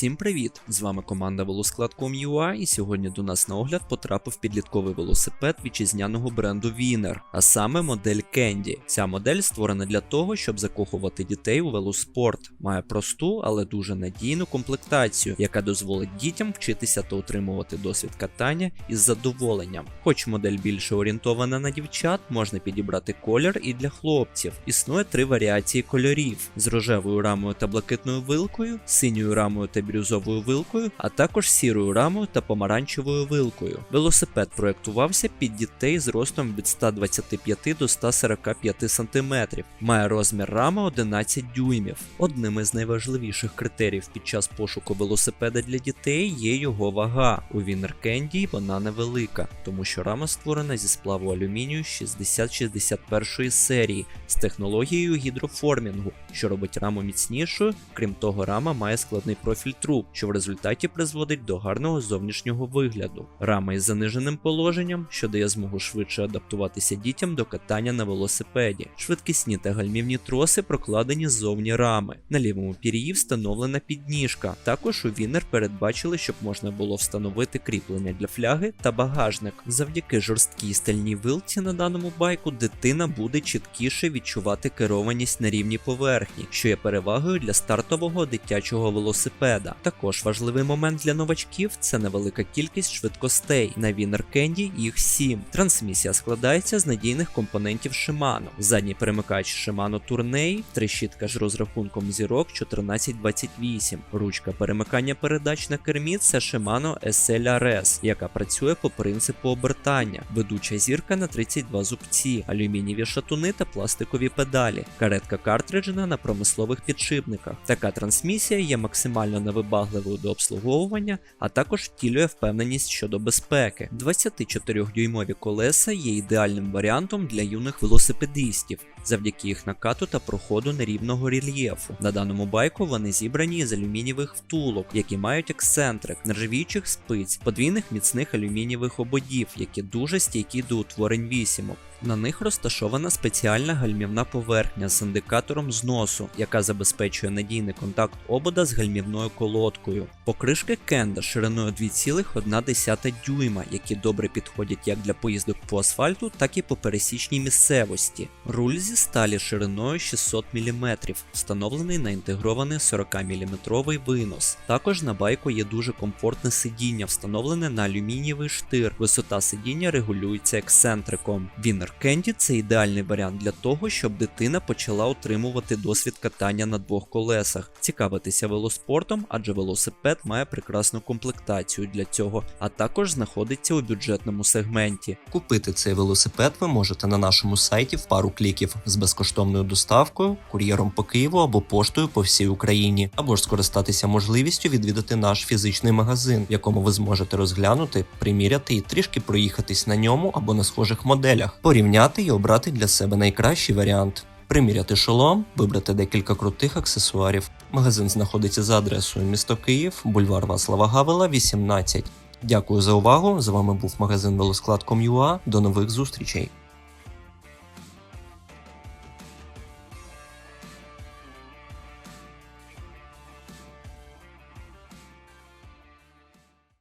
Всім привіт! З вами команда Велосклад.com.ua і сьогодні до нас на огляд потрапив підлітковий велосипед вітчизняного бренду Wiener, а саме модель Candy. Ця модель створена для того, щоб закохувати дітей у велоспорт. Має просту, але дуже надійну комплектацію, яка дозволить дітям вчитися та отримувати досвід катання із задоволенням. Хоч модель більше орієнтована на дівчат, можна підібрати колір і для хлопців. Існує три варіації кольорів: з рожевою рамою та блакитною вилкою, синьою рамою та бірюзовою вилкою, а також сірою рамою та помаранчевою вилкою. Велосипед проєктувався під дітей з ростом від 125 до 145 см. Має розмір рами 11 дюймів. Одним із найважливіших критеріїв під час пошуку велосипеда для дітей є його вага. У Candy вона невелика, тому що рама створена зі сплаву алюмінію 6061 серії з технологією гідроформінгу, що робить раму міцнішою. Крім того, рама має складний профіль труб, що в результаті призводить до гарного зовнішнього вигляду. Рама із заниженим положенням, що дає змогу швидше адаптуватися дітям до катання на велосипеді. Швидкісні та гальмівні троси прокладені ззовні рами. На лівому пір'ї встановлена підніжка. Також у Вінер передбачили, щоб можна було встановити кріплення для фляги та багажник. Завдяки жорсткій стальній вилці на даному байку дитина буде чіткіше відчувати керованість на рівні поверхні, що є перевагою для стартового дитячого велосипеда. Також важливий момент для новачків це невелика кількість швидкостей. На Winner Candy їх 7. Трансмісія складається з надійних компонентів Shimano. Задній перемикач Shimano Tourney, трещітка з розрахунком зірок 1428. Ручка перемикання передач на кермі це Shimano SLRS, яка працює по принципу обертання. Ведуча зірка на 32 зубці, алюмінієві шатуни та пластикові педалі. Каретка картриджена на промислових підшипниках. Така трансмісія є максимально невибагливою до обслуговування, а також втілює впевненість щодо безпеки. 24-дюймові колеса є ідеальним варіантом для юних велосипедистів. Завдяки їх накату та проходу нерівного рельєфу. На даному байку вони зібрані із алюмінієвих втулок, які мають ексцентрик, нержавіючих спиць, подвійних міцних алюмінієвих ободів, які дуже стійкі до утворень вісімок. На них розташована спеціальна гальмівна поверхня з індикатором зносу, яка забезпечує надійний контакт обода з гальмівною колодкою. Покришки кенда шириною 2,1 дюйма, які добре підходять як для поїздок по асфальту, так і по пересічній місцевості. Руль зі сталі шириною 600 мм, встановлений на інтегрований 40-мм винос. Також на байку є дуже комфортне сидіння, встановлене на алюмінієвий штир. Висота сидіння регулюється ексцентриком. Winner Candy – це ідеальний варіант для того, щоб дитина почала отримувати досвід катання на двох колесах, цікавитися велоспортом, адже велосипед має прекрасну комплектацію для цього, а також знаходиться у бюджетному сегменті. Купити цей велосипед ви можете на нашому сайті в пару кліків з безкоштовною доставкою, кур'єром по Києву або поштою по всій Україні, або ж скористатися можливістю відвідати наш фізичний магазин, в якому ви зможете розглянути, приміряти і трішки проїхатись на ньому або на схожих моделях, порівняти і обрати для себе найкращий варіант. Приміряти шолом, вибрати декілька крутих аксесуарів. Магазин знаходиться за адресою місто Київ, бульвар Васлава Гавела, 18. Дякую за увагу. З вами був магазин Велосклад.com.ua. До нових зустрічей.